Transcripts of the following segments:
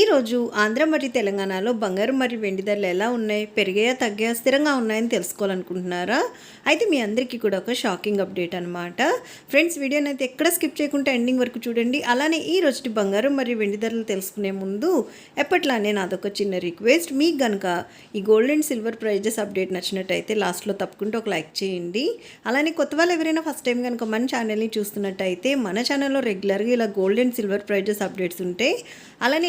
ఈరోజు ఆంధ్ర మరియు తెలంగాణలో బంగారం మరియు వెండి ధరలు ఎలా ఉన్నాయి? పెరిగాయా తగ్గాయా స్థిరంగా ఉన్నాయని తెలుసుకోవాలనుకుంటున్నారా? అయితే మీ అందరికీ కూడా ఒక షాకింగ్ అప్డేట్ అనమాట ఫ్రెండ్స్ వీడియోని అయితే ఎక్కడ స్కిప్ చేయకుండా ఎండింగ్ వరకు చూడండి. అలానే ఈ రోజు బంగారం మరియు వెండి ధరలు తెలుసుకునే ముందు ఎప్పట్లానే నాదొక చిన్న రిక్వెస్ట్. మీకు కనుక ఈ gold and silver prizes update నచ్చినట్టయితే లాస్ట్లో తప్పకుండా ఒక లైక్ చేయండి. అలానే కొత్త వాళ్ళు ఎవరైనా ఫస్ట్ టైం కనుక మన ఛానల్ని చూస్తున్నట్టయితే మన ఛానల్లో రెగ్యులర్గా ఇలా gold and silver prizes updates ఉంటాయి. అలానే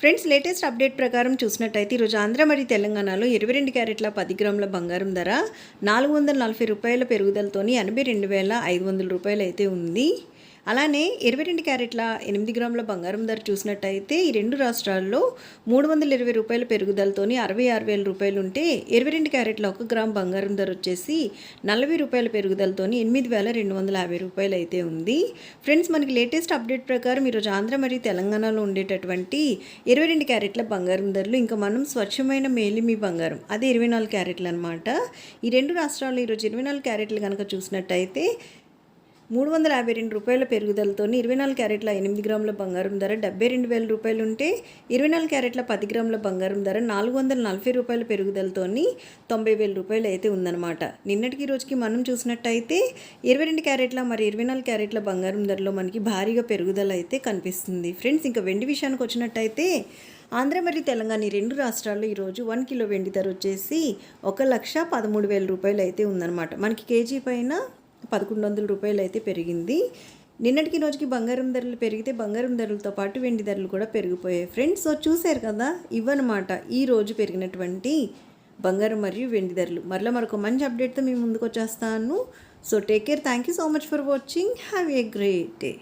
ఫ్రెండ్స్ లేటెస్ట్ అప్డేట్ ప్రకారం చూసినట్టయితే ఈరోజు ఆంధ్ర మరియు తెలంగాణలో ఇరవై రెండు క్యారెట్ల పది గ్రాముల బంగారం ధర నాలుగు వందల నలభై రూపాయల పెరుగుదలతోని ఎనభై రెండు వేల ఐదు వందల రూపాయలు అయితే ఉంది. అలానే ఇరవై రెండు క్యారెట్ల ఎనిమిది గ్రాముల బంగారం ధర చూసినట్టయితే ఈ రెండు రాష్ట్రాల్లో మూడు వందల ఇరవై రూపాయల పెరుగుదలతోని అరవై ఆరు వేల రూపాయలు ఉంటే ఇరవై రెండు క్యారెట్ల ఒక గ్రామ్ బంగారం ధర వచ్చేసి నలభై రూపాయల పెరుగుదలతోని ఎనిమిది వేల రెండు వందల యాభై రూపాయలు అయితే ఉంది. ఫ్రెండ్స్ మనకి లేటెస్ట్ అప్డేట్ ప్రకారం ఈరోజు ఆంధ్ర మరియు తెలంగాణలో ఉండేటటువంటి ఇరవై రెండు క్యారెట్ల బంగారం ధరలు ఇంకా మనం స్వచ్ఛమైన మేలిమి బంగారం అదే ఇరవై నాలుగు క్యారెట్లు అనమాట ఈ రెండు రాష్ట్రాల్లో ఈరోజు ఇరవై నాలుగు క్యారెట్లు కనుక చూసినట్టయితే మూడు వందల యాభై రెండు రూపాయల పెరుగుదలతో ఇరవై నాలుగు క్యారెట్ల ఎనిమిది గ్రాముల బంగారం ధర డెబ్బై రెండు వేల రూపాయలు ఉంటే ఇరవై నాలుగు క్యారెట్ల పది గ్రాముల బంగారం ధర నాలుగు వందల నలభై రూపాయల పెరుగుదలతో తొంభై వేల రూపాయలు అయితే ఉందన్నమాట. నిన్నటికి రోజుకి మనం చూసినట్టయితే ఇరవై రెండు క్యారెట్ల మరి ఇరవై నాలుగు క్యారెట్ల బంగారం ధరలో మనకి భారీగా పెరుగుదల అయితే కనిపిస్తుంది. ఫ్రెండ్స్ ఇంకా వెండి విషయానికి వచ్చినట్టయితే ఆంధ్ర మరియు తెలంగాణ ఈ రెండు రాష్ట్రాల్లో ఈరోజు వన్ కిలో వెండి ధర వచ్చేసి ఒక లక్ష పదమూడు వేల రూపాయలు అయితే ఉందన్నమాట. మనకి కేజీ పైన పదకొండు వందల రూపాయలు అయితే పెరిగింది. నిన్నటికి రోజుకి బంగారం ధరలు పెరిగితే బంగారం ధరలతో పాటు వెండి ధరలు కూడా పెరిగిపోయాయి. ఫ్రెండ్స్ సో చూశారు కదా ఇవన్నమాట ఈ రోజు పెరిగినటువంటి బంగారం మరియు వెండి ధరలు. మరలా మరొక మంచి అప్డేట్తో మేము ముందుకు వచ్చేస్తాను so take care thank you so much for watching have a great day